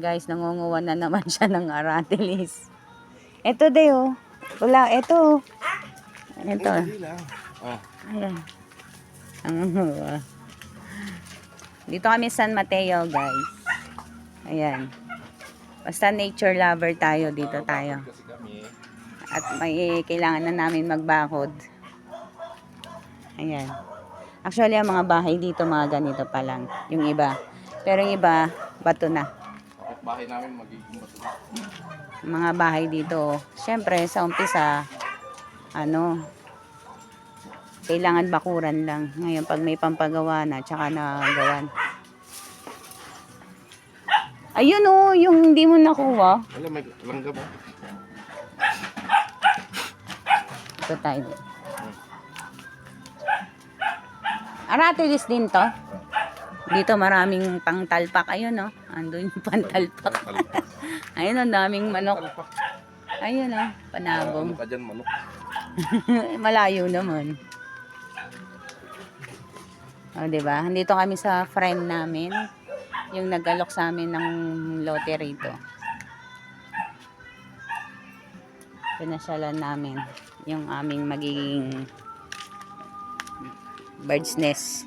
guys, nangunguha na naman siya ng aratilis. Ito de oh. Wala, ito. Ito. Oh. Ayan. Nangunguha. Dito kami sa San Mateo, guys. Ayan. Basta nature lover tayo, dito tayo. At may kailangan na namin magbakod. Ayan. Actually, ang mga bahay dito, mga ganito pa lang. Yung iba. Pero yung iba, bato na. Bahay namin magiging. Mga bahay dito, syempre, sa umpisa, ano, kailangan bakuran lang. Ngayon, pag may pampagawa na, tsaka nagawan. Ayun oh, yung hindi mo nakuha. Wala, may langga ba? Ito tayo. Aratilis din to. Dito maraming pangtalpak. Ayun oh. Andun yung pantalpak. Talpak. Ayun ang daming manok. Ayun oh. Panabong. Ano ka dyan, manok? Malayo naman. O, di ba? Andito kami sa friend namin. Yung nag-alok sa amin ng lote rito. Pinasyalan namin yung aming magiging bird's nest.